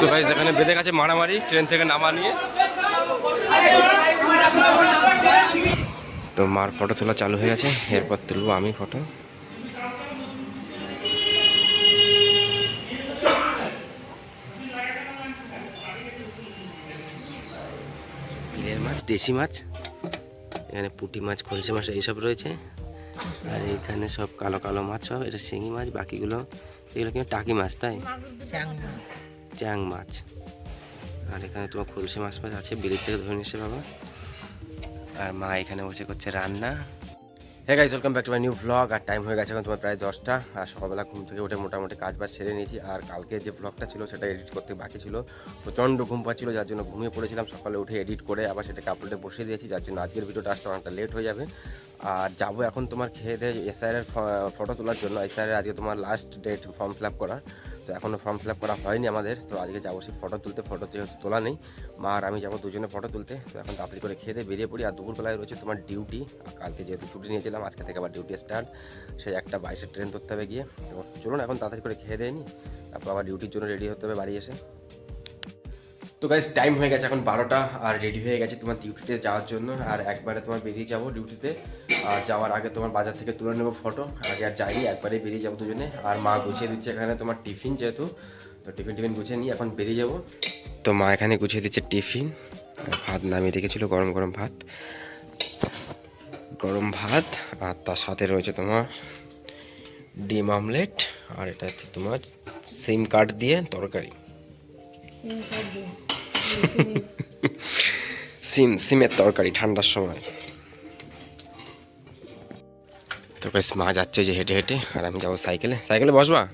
তো ভাই যেখানে বেঁধে গেছে মারামারি ট্রেন থেকে নামা নিয়ে। তো মার ফটো তোলা চালু হয়ে গেছে এরপর তুলবো আমি ফটো। বিলের মাছ দেশি মাছ এখানে পুঁটি মাছ খলসে মাছ এইসব রয়েছে। আর এখানে সব কালো কালো মাছ সব এটা শিঙি মাছ বাকিগুলো এগুলো কিন্তু টাকি মাছ তাই? চ্যাং মাছ। আর এখানে তোমার খলসে মাছ মাছ আছে বিলের থেকে ধরে নিয়ে এসে বাবা। আর মা এখানে বসে করছে রান্না। হ্যাঁ guys welcome back to my new blog R time হয়ে গেছে এখন তোমার প্রায় দশটা। আর সকালবেলা ঘুম থেকে উঠে মোটামুটি কাজ বাজ সেরে নিয়েছি। আর কালকে যে ব্লগটা ছিল, সেটা এডিট করতে বাকি ছিল। প্রচণ্ড ঘুম পাচ্ছিল, যার জন্য ঘুমিয়ে পড়েছিলাম। সকালে উঠে এডিট করে আবার সেটাকে আপলোডে বসিয়ে দিয়েছি, যার জন্য আজকের ভিডিওটা আসতে অনেকটা লেট হয়ে যাবে। আর যাব এখন তোমার খেয়ে দিয়ে এসআইয়ের ফটো তোলার জন্য। এসআইয়ের আজকে তোমার last date form fill up করার। তো এখনও ফর্ম ফিল আপ করা হয়নি আমাদের। তো আজকে যাব সেই ফটো তুলতে। ফটো যেহেতু তোলা নেই। মা আর আমি যাব দুজনে ফটো তুলতে। তো এখন তাড়াতাড়ি করে খেয়ে দিয়ে বেরিয়ে পড়ি। আর দুপুরবেলায় রয়েছে তোমার ডিউটি কালকে যেহেতু ছুটি নিয়েছিলাম, আজকে থেকে আবার ডিউটি স্টার্ট সেই একটা বাইশের ট্রেন ধরতে হবে গিয়ে। তো চলুন, এখন তাড়াতাড়ি করে খেয়ে দেয়নি তারপর আবার ডিউটির জন্য রেডি হতে হবে বাড়ি এসে। তো গাইজ টাইম হয়ে গেছে এখন বারোটা, আর রেডি হয়ে গেছে তোমার ডিউটিতে যাওয়ার জন্য। আর একবারে তোমার বেরিয়ে যাব ডিউটিতে আর যাওয়ার আগে তোমার বাজার থেকে তুলে নেব ফটো আগে আর যাইনি একবারে বেরিয়ে যাব দুজনে। আর মা গুছিয়ে দিচ্ছে এখানে তোমার টিফিন যেহেতু। তো টিফিন টিফিন গুছিয়ে নিয়ে এখন বেরিয়ে যাব। তো মা এখানে গুছিয়ে দিচ্ছে টিফিন ভাত নামিয়ে রেখেছিল, গরম গরম ভাত। গরম ভাত, আর তার সাথে রয়েছে তোমার ডিম আমলেট আর এটা হচ্ছে তোমার সিম কার্ড দিয়ে তরকারি। সিম সিমের তরকারি ঠান্ডার সময়। তো বেশ মা যাচ্ছে যে হেঁটে হেঁটে আর আমি যাব সাইকেলে। সাইকেলে বসবা?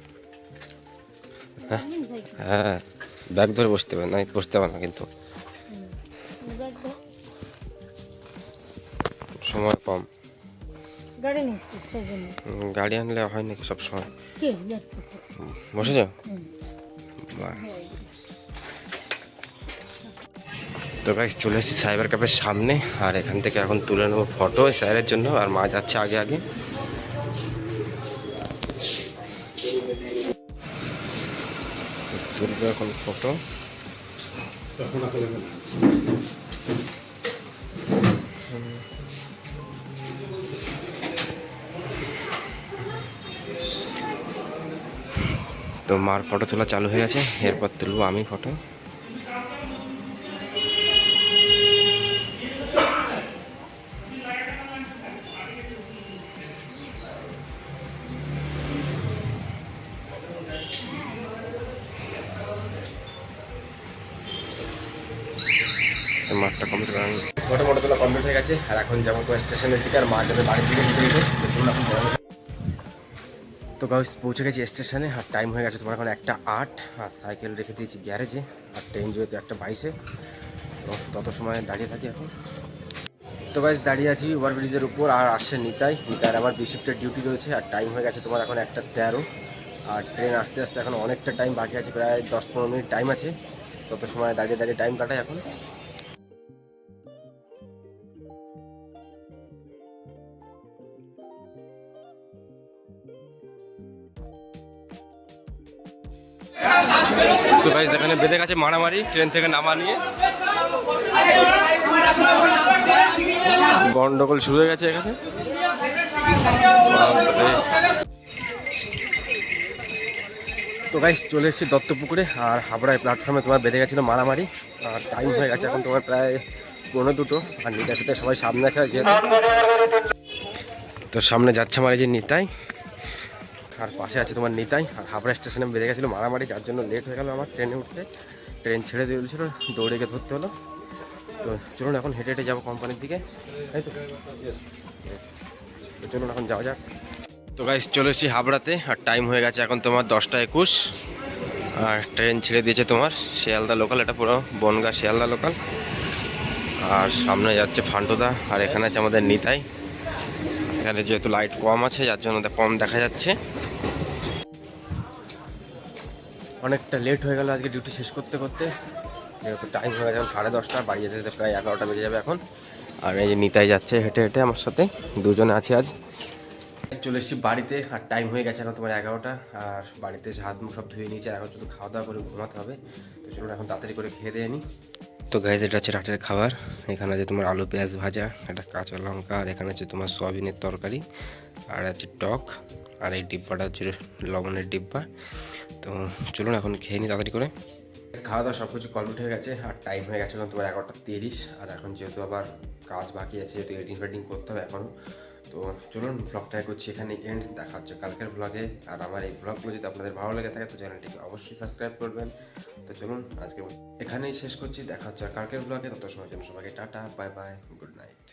হ্যাঁ হ্যাঁ ব্যাগ ধরে বসতে হবে না বসতে হবে না কিন্তু। সময় কম। গাড়ি আনলে হয় নাকি সব সময় কে যাচ্ছে? বাহ। তো গাইস চলে এসেছি সাইবার ক্যাফের সামনে, আর এখান থেকে এখন তুলে নেব ফটো স্যারের জন্য, আর মা যাচ্ছে আগে আগে। তুলবো এখন ফটো তো মার ফটো তোলা চালু হয়ে গেছে, এরপর তুলবো আমি ফটো তো মাঠটা কমপ্লিট করা ফটো ফটো তোলা কমপ্লিট হয়ে গেছে। আর এখন যাব স্টেশনের দিকে, আর মা যাবে বাড়ির দিকে তো গাইস পৌঁছে গেছি স্টেশনে, আর টাইম হয়ে গেছে তোমার এখন একটা আট। আর সাইকেল রেখে দিয়েছি গ্যারেজে আর ট্রেন যেহেতু একটা বাইশে, তো তত সময় দাঁড়িয়ে থাকি এখন। তো গাইস দাঁড়িয়ে আছি ওভারব্রিজের উপর, আর আসছে নিতাই। নিতাইয়ের আবার বি শিফটের ডিউটি রয়েছে, আর টাইম হয়ে গেছে তোমার এখন একটা তেরো। আর ট্রেন আসতে আসতে এখন অনেকটা টাইম বাকি আছে, প্রায় দশ পনেরো মিনিট টাইম আছে। তত সময় দাঁড়িয়ে দাঁড়িয়ে টাইম কাটাই এখন। তো ভাই, যেখানে বেঁধে গেছে মারামারি, ট্রেন থেকে নামা নিয়ে। গন্ডগোল শুরু হয়ে গেছে এখানে। তো গাইস চলে এসেছি দত্তপুকুরে আর হাবড়ায় প্ল্যাটফর্মে তোমার বেঁধে গেছিল মারামারি। আর টাইম হয়ে গেছে, এখন তোমার প্রায় পনেরো দুটো। আর নিতাই সবাই সামনে আছে, যেহেতু তো সামনে যাচ্ছে আমার এই যে নিতাই। আর পাশে আছে তোমার নিতাই। আর হাবড়া স্টেশনে বেঁধে গেছিল মারামারি যার জন্য লেট হয়ে গেল আমার ট্রেনে উঠতে। ট্রেন ছেড়ে দিয়েছিল দৌড়ে গিয়ে ধরতে হলো। তো চলুন এখন হেঁটে হেঁটে যাব কোম্পানির দিকে। তাই তো? তো চলুন এখন যাওয়া যাক। তো গাইস চলে এসেছি হাবড়াতে। আর টাইম হয়ে গেছে এখন তোমার দশটা একুশ। আর ট্রেন ছেড়ে দিয়েছে তোমার শিয়ালদা লোকাল এটা পুরো বনগা শিয়ালদা লোকাল আর সামনে যাচ্ছে ফান্টোদা। আর এখানে আছে আমাদের নিতাই। এখানে যেহেতু লাইট কম আছে, যার জন্য কম দেখা যাচ্ছে। অনেকটা লেট হয়ে গেল আজকে ডিউটি শেষ করতে করতে। যেহেতু টাইম হয়ে গেছে সাড়ে দশটা বাড়ি যেতে যেতে প্রায় এগারোটা বেজে যাবে এখন। আর এই যে নিতাই যাচ্ছে হেঁটে হেঁটে আমার সাথে, দুজনে আছি আজ। চলে এসেছি বাড়িতে, আর টাইম হয়ে গেছে এখন তোমার এগারোটা, আর বাড়িতে হাত মুখ সব ধুয়ে নিয়েছে, আর এখন শুধু খাওয়া দাওয়া করে ঘুমাতে হবে। তো চলুন এখন তাড়াতাড়ি করে খেয়ে দিয়ে নিই তো গাইজ এটা হচ্ছে রাতের খাবার। এখানে আছে তোমার আলু, পেঁয়াজ ভাজা এটা কাঁচা লঙ্কা, আর এখানে হচ্ছে তোমার সয়াবিনের তরকারি, আর আছে টক, আর এই ডিব্বাটা হচ্ছে লবণের ডিব্বা। তো চলুন এখন খেয়ে নিই তাড়াতাড়ি করে। খাওয়া দাওয়া সব কিছু কমপ্লিট হয়ে গেছে, আর টাইম হয়ে গেছে তোমার এগারোটা তিরিশ, আর এখন যেহেতু আবার কাজ বাকি আছে, যেহেতু এডিটিং ফেডিং করতে হবে এখনও তো চলুন ব্লগটা করছি এখানে এন্ড দেখা হচ্ছে কালকের ব্লগে আর আমার এই ব্লগগুলো যদি আপনাদের ভালো লেগে থাকে, তো চ্যানেলটিকে অবশ্যই সাবস্ক্রাইব করবেন। তো চলুন আজকে এখানেই শেষ করছি, দেখা হচ্ছে আর কালকের ব্লগে তত সময় জন্য সবাইকে tata bye bye good night